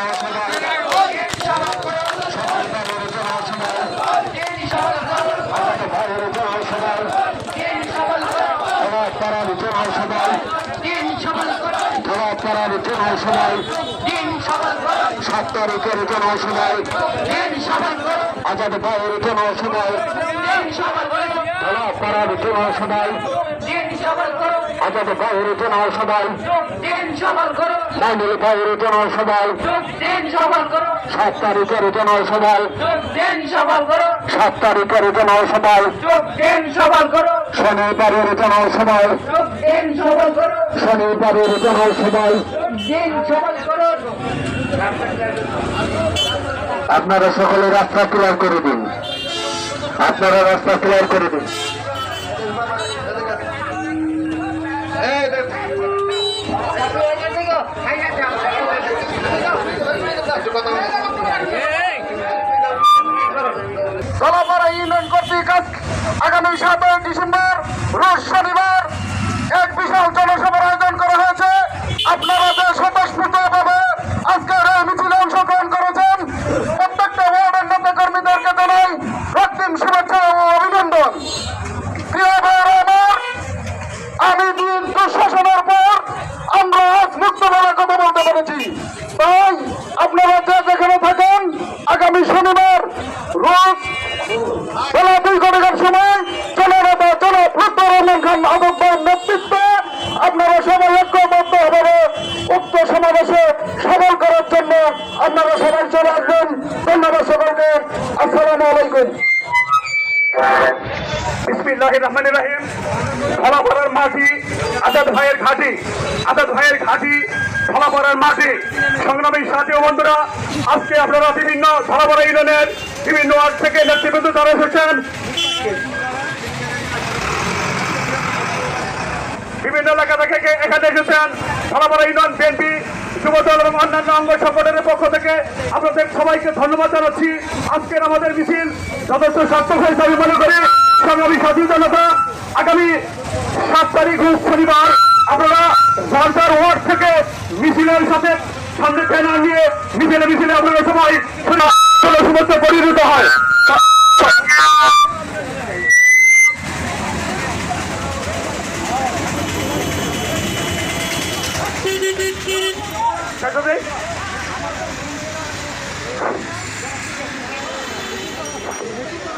জনসভায় সকল দলের জনসভায় আমাদের ভাইয়ের জনসভায় ধরা পাড়ার জনসভায় ধরা পাড়ার জনসভায় সাত তারিখের জনসভায় আজাদ ভাইয়ের জনসভায়। সাত তারিখের জনসভায়। সাত তারিখের জনসভায়। শনিবারের জনসভায়। শনিবারের জনসভায়। আপনারা সকলে রাস্তা ক্লিয়ার করে দিন। আপনারা রাস্তা ক্লিয়ার করে দিন। গলাপাড়া ইউনিয়ন কর্তৃক আগামী সাতই ডিসেম্বর, রোজ শনিবার, এক বিশাল জনসভার আয়োজন করা হয়েছে। আপনারা যে স্বতঃস্ফূর্তভাবে আজকের এই মিছিলে অংশগ্রহণ করেছেন। প্রত্যেকটা ওয়ার্ডের নেতা কর্মীদেরকে জানাই রক্তিম শুভেচ্ছা ও অভিনন্দন। প্রিয় ভাইয়েরা, আমার আমি দিন দুঃশাসনের পর আমরা আজ মুক্তভাবে কথা বলতে পেরেছি তাই আপনারা যে যেখানে থাকেন আগামী শনিবার রোজ বেলা দুই ঘটিকার সময় জননেতা জনাব লুৎফর রহমান খান আদব ভাইয়ের নেতৃত্বে আপনারা সবাই ঐক্যবদ্ধ হবে উক্ত সমাবেশে সবল করার জন্য আপনারা সবাই চলে আসবেন। ধন্যবাদ সবাইকে। আসসালামু আলাইকুম। বিভিন্ন ধলাপাড়া ইউনিয়নের বিভিন্ন ওয়ার্ড থেকে নেতৃবৃন্দ তারা এসেছেন। বিভিন্ন এলাকা থেকে এখানে এসেছেন? ধলাপাড়া ইউনিয়ন, বিএনপি যুবদল এবং অন্যান্য অঙ্গ সংগঠনের পক্ষ থেকে আপনাদের সবাইকে ধন্যবাদ জানাচ্ছি। আজকের আমাদের মিছিল যথেষ্ট সার্থক হয়েছে আমি মনে করি সংগ্রামী সাথী জনতা, আগামী সাত তারিখ শনিবার আপনারা সরকার ওয়ার্ড থেকে মিছিলের সাথে সামনে ব্যানার নিয়ে মিছিলে মিছিলে আপনারা সবাই শুভেচ্ছা পরিণত হয়। সেটাতে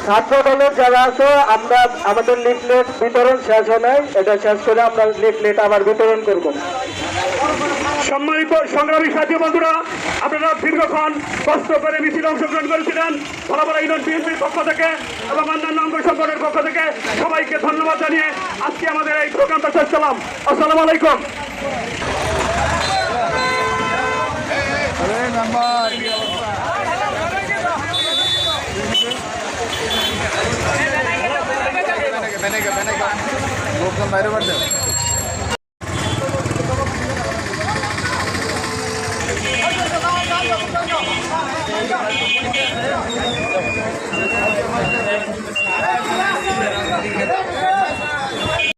ছাত্র দলের যারা আছো আমরা আমাদের লিফলেট বিতরণ শেষ হয় নাই। এটা শেষ করে আমরা লিফলেট আবার বিতরণ করব। সম্মানিত সংগ্রামী সাথী বন্ধুরা আপনারা দীর্ঘক্ষণ কষ্ট করে মিছিল অংশগ্রহণ করেছিলেন ফলাফল ইউনিয়ন বিএনপির পক্ষ থেকে এবং অন্যান্য অঙ্গ সংগঠনের পক্ষ থেকে সবাইকে ধন্যবাদ জানিয়ে আজকে আমাদের এই প্রোগ্রামটা শেষ করলাম। আসসালামু আলাইকুম। লোকজন বাইরে বাড়ছে Thank.